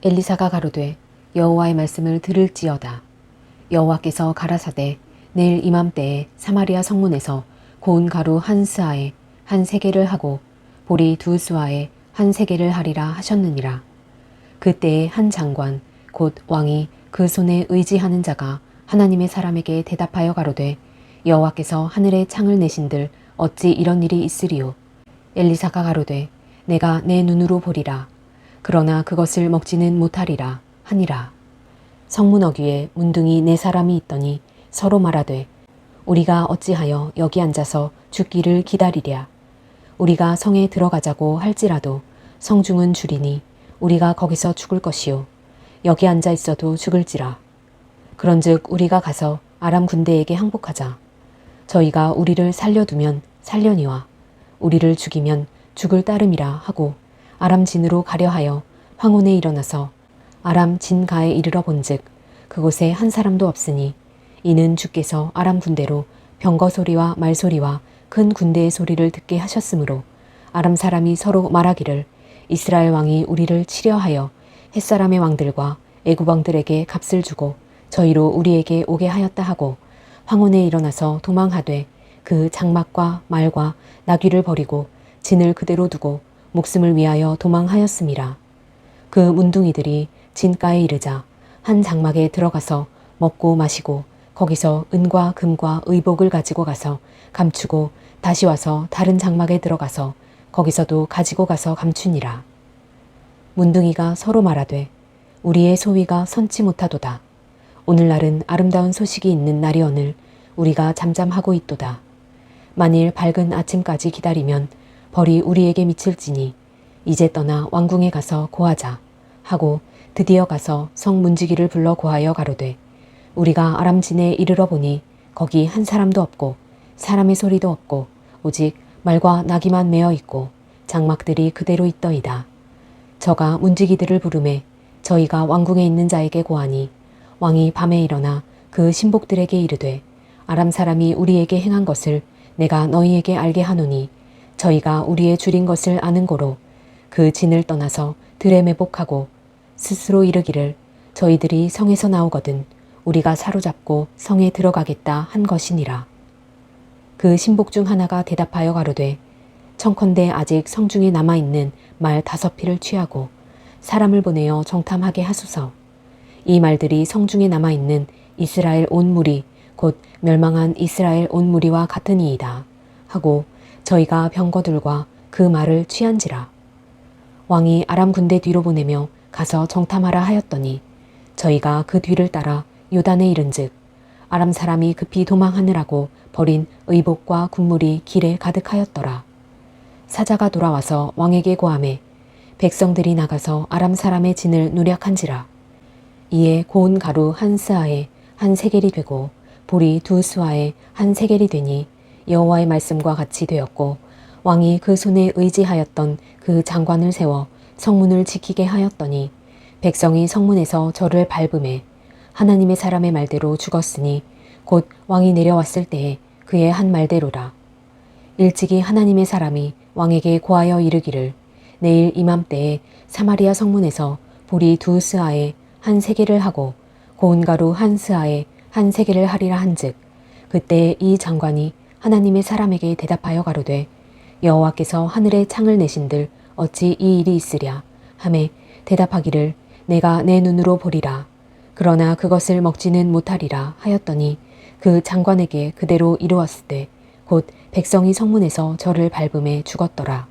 엘리사가 가로되 여호와의 말씀을 들을지어다. 여호와께서 가라사대 내일 이맘때에 사마리아 성문에서 고운 가루 한 스아에 한 세계를 하고 보리 두 스아에 한 세계를 하리라 하셨느니라. 그때에 한 장관 곧 왕이 그 손에 의지하는 자가 하나님의 사람에게 대답하여 가로되 여호와께서 하늘에 창을 내신들 어찌 이런 일이 있으리요 엘리사가 가로되 내가 내 눈으로 보리라 그러나 그것을 먹지는 못하리라 하니라. 성문 어귀에 문둥이 네 사람이 있더니 서로 말하되 우리가 어찌하여 여기 앉아서 죽기를 기다리랴? 우리가 성에 들어가자고 할지라도 성중은 줄이니 우리가 거기서 죽을 것이요. 여기 앉아 있어도 죽을지라. 그런즉 우리가 가서 아람 군대에게 항복하자. 저희가 우리를 살려두면 살려니와 우리를 죽이면 죽을 따름이라 하고 아람 진으로 가려 하여 황혼에 일어나서 아람 진가에 이르러 본즉 그곳에 한 사람도 없으니 이는 주께서 아람 군대로 병거 소리와 말 소리와 큰 군대의 소리를 듣게 하셨으므로 아람 사람이 서로 말하기를 이스라엘 왕이 우리를 치려하여 햇사람의 왕들과 애굽 왕들에게 값을 주고 저희로 우리에게 오게 하였다 하고 황혼에 일어나서 도망하되 그 장막과 말과 나귀를 버리고 진을 그대로 두고 목숨을 위하여 도망하였음이라. 그 문둥이들이 진가에 이르자 한 장막에 들어가서 먹고 마시고 거기서 은과 금과 의복을 가지고 가서 감추고 다시 와서 다른 장막에 들어가서 거기서도 가지고 가서 감추니라. 문둥이가 서로 말하되 우리의 소위가 선치 못하도다. 오늘날은 아름다운 소식이 있는 날이오늘 우리가 잠잠하고 있도다. 만일 밝은 아침까지 기다리면 벌이 우리에게 미칠지니 이제 떠나 왕궁에 가서 고하자 하고 드디어 가서 성 문지기를 불러 고하여 가로되 우리가 아람진에 이르러 보니 거기 한 사람도 없고 사람의 소리도 없고 오직 말과 나귀만 메어 있고 장막들이 그대로 있더이다. 저가 문지기들을 부르매 저희가 왕궁에 있는 자에게 고하니 왕이 밤에 일어나 그 신복들에게 이르되 아람 사람이 우리에게 행한 것을 내가 너희에게 알게 하노니 저희가 우리의 줄인 것을 아는 고로 그 진을 떠나서 들에 매복하고 스스로 이르기를 저희들이 성에서 나오거든 우리가 사로잡고 성에 들어가겠다 한 것이니라. 그 신복 중 하나가 대답하여 가로되 청컨대 아직 성 중에 남아있는 말 다섯 피를 취하고 사람을 보내어 정탐하게 하소서. 이 말들이 성 중에 남아있는 이스라엘 온 무리 곧 멸망한 이스라엘 온 무리와 같으니이다. 하고 저희가 병거들과 그 말을 취한지라. 왕이 아람 군대 뒤로 보내며 가서 정탐하라 하였더니 저희가 그 뒤를 따라 요단에 이른즉 아람 사람이 급히 도망하느라고 버린 의복과 군물이 길에 가득하였더라. 사자가 돌아와서 왕에게 고함해 백성들이 나가서 아람 사람의 진을 노략한지라. 이에 고운 가루 한 스아에 한 세겔이 되고 보리 두 스아에 한 세겔이 되니 여호와의 말씀과 같이 되었고 왕이 그 손에 의지하였던 그 장관을 세워 성문을 지키게 하였더니 백성이 성문에서 저를 밟음에 하나님의 사람의 말대로 죽었으니 곧 왕이 내려왔을 때에 그의 한 말대로라. 일찍이 하나님의 사람이 왕에게 고하여 이르기를 내일 이맘때에 사마리아 성문에서 보리 두 스아에 한 세계를 하고 고운 가루 한 스아에 한 세계를 하리라 한즉 그때 이 장관이 하나님의 사람에게 대답하여 가로되 여호와께서 하늘에 창을 내신들 어찌 이 일이 있으랴? 하매 대답하기를 내가 내 눈으로 보리라. 그러나 그것을 먹지는 못하리라 하였더니 그 장관에게 그대로 이루었을 때 곧 백성이 성문에서 저를 밟음에 죽었더라